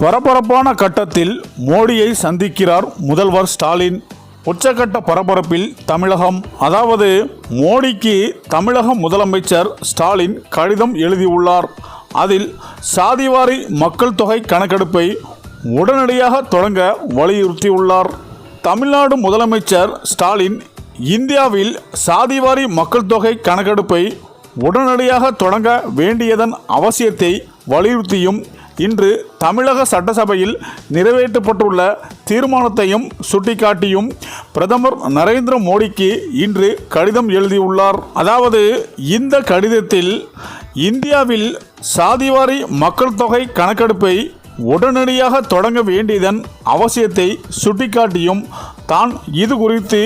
பரபரப்பான கட்டத்தில் மோடியை சந்திக்கிறார் முதல்வர் ஸ்டாலின். உச்சகட்ட பரபரப்பில் தமிழகம். அதாவது மோடிக்கு தமிழக முதலமைச்சர் ஸ்டாலின் கடிதம் எழுதியுள்ளார். அதில் சாதிவாரி மக்கள் தொகை கணக்கெடுப்பை உடனடியாக தொடங்க வலியுறுத்தியுள்ளார். தமிழ்நாடு முதலமைச்சர் ஸ்டாலின் இந்தியாவில் சாதிவாரி மக்கள் தொகை கணக்கெடுப்பை உடனடியாக தொடங்க வேண்டியதன் அவசியத்தை வலியுறுத்தியும் இன்று தமிழக சட்டசபையில் நிறைவேற்றப்பட்டுள்ள தீர்மானத்தையும் சுட்டிக்காட்டியும் பிரதமர் நரேந்திர மோடிக்கு இன்று கடிதம் எழுதியுள்ளார். அதாவது இந்த கடிதத்தில் இந்தியாவில் சாதிவாரி மக்கள் தொகை கணக்கெடுப்பை உடனடியாக தொடங்க வேண்டியதன் அவசியத்தை சுட்டிக்காட்டியும் தான் இது குறித்து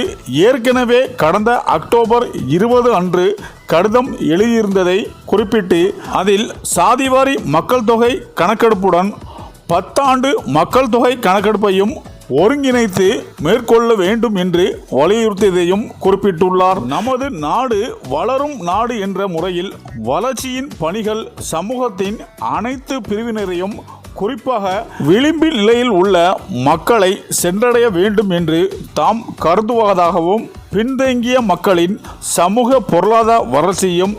ஏற்கனவே கடந்த அக்டோபர் இருபது அன்று கடிதம் எழுதியிருந்ததை குறிப்பிட்டு அதில் சாதிவாரி மக்கள் தொகை கணக்கெடுப்புடன் பத்தாண்டு மக்கள் தொகை கணக்கெடுப்பையும் ஒருங்கிணைத்து மேற்கொள்ள வேண்டும் என்று வலியுறுத்தியதையும் குறிப்பிட்டுள்ளார். நமது நாடு வளரும் நாடு என்ற முறையில் வளர்ச்சியின் பணிகள் சமூகத்தின் அனைத்து பிரிவினரையும் குறிப்பாக விளிம்பு நிலையில் உள்ள மக்களை சென்றடைய வேண்டும் என்று தாம் கருதுவதாகவும் பின்தங்கிய மக்களின் சமூக பொருளாதார வளர்ச்சியும்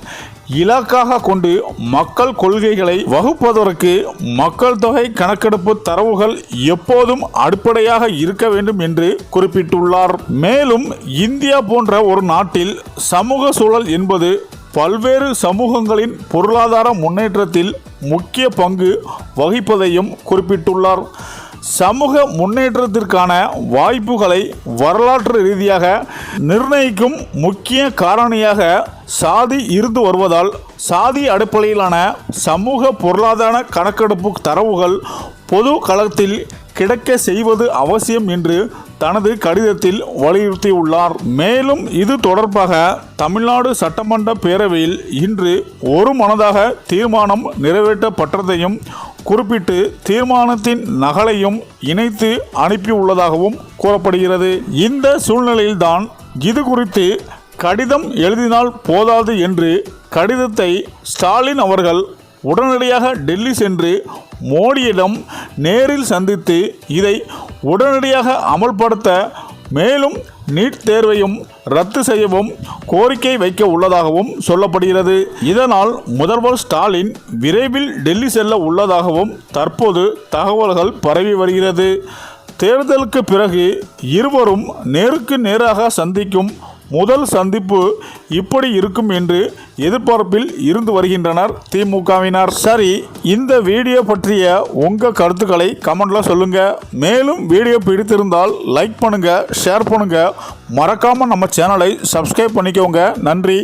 இலக்காக கொண்டு மக்கள் கொள்கைகளை வகுப்பதற்கு மக்கள் தொகை கணக்கெடுப்பு தரவுகள் எப்போதும் அடிப்படையாக இருக்க வேண்டும் என்று குறிப்பிட்டுள்ளார். மேலும் இந்தியா போன்ற ஒரு நாட்டில் சமூக சூழல் என்பது பல்வேறு சமூகங்களின் பொருளாதார முன்னேற்றத்தில் முக்கிய பங்கு வகிப்பதையும் குறிப்பிட்டுள்ளார். சமூக முன்னேற்றத்திற்கான வாய்ப்புகளை வரலாற்று ரீதியாக நிர்ணயிக்கும் முக்கிய காரணியாக சாதி இருந்து வருவதால் சாதி அடிப்படையிலான சமூக பொருளாதார கணக்கெடுப்பு தரவுகள் பொது களத்தில் கிடைக்க செய்வது அவசியம் என்று தனது கடிதத்தில் வலியுறுத்தியுள்ளார். மேலும் இது தொடர்பாக தமிழ்நாடு சட்டமன்ற பேரவையில் இன்று ஒரு மனதாக தீர்மானம் நிறைவேற்றப்பட்டதையும் குறிப்பிட்டு தீர்மானத்தின் நகலையும் இணைத்து அனுப்பியுள்ளதாகவும் கூறப்படுகிறது. இந்த சூழ்நிலையில்தான் இது குறித்து கடிதம் எழுதினால் போதாது என்று கடிதத்தை ஸ்டாலின் அவர்கள் உடனடியாக டெல்லி சென்று மோடியிடம் நேரில் சந்தித்து இதை உடனடியாக அமல்படுத்த மேலும் நீட் தேர்வையும் ரத்து செய்யவும் கோரிக்கை வைக்க உள்ளதாகவும் சொல்லப்படுகிறது. இதனால் முதல்வர் ஸ்டாலின் விரைவில் டெல்லி செல்ல உள்ளதாகவும் தற்போது தகவல்கள் பரவி வருகிறது. தேர்தலுக்கு பிறகு இருவரும் நேருக்கு நேராக சந்திக்கும் முதல் சந்திப்பு இப்படி இருக்கும் என்று எதிர்பார்ப்பில் இருந்து வருகின்றனர் திமுகவினர். சரி இந்த வீடியோ பற்றிய உங்கள் கருத்துக்களை கமெண்ட்ல சொல்லுங்க. மேலும் வீடியோ பிடித்திருந்தால் லைக் பண்ணுங்க ஷேர் பண்ணுங்க. மறக்காம நம்ம சேனலை சப்ஸ்கிரைப் பண்ணிக்கோங்க. நன்றி.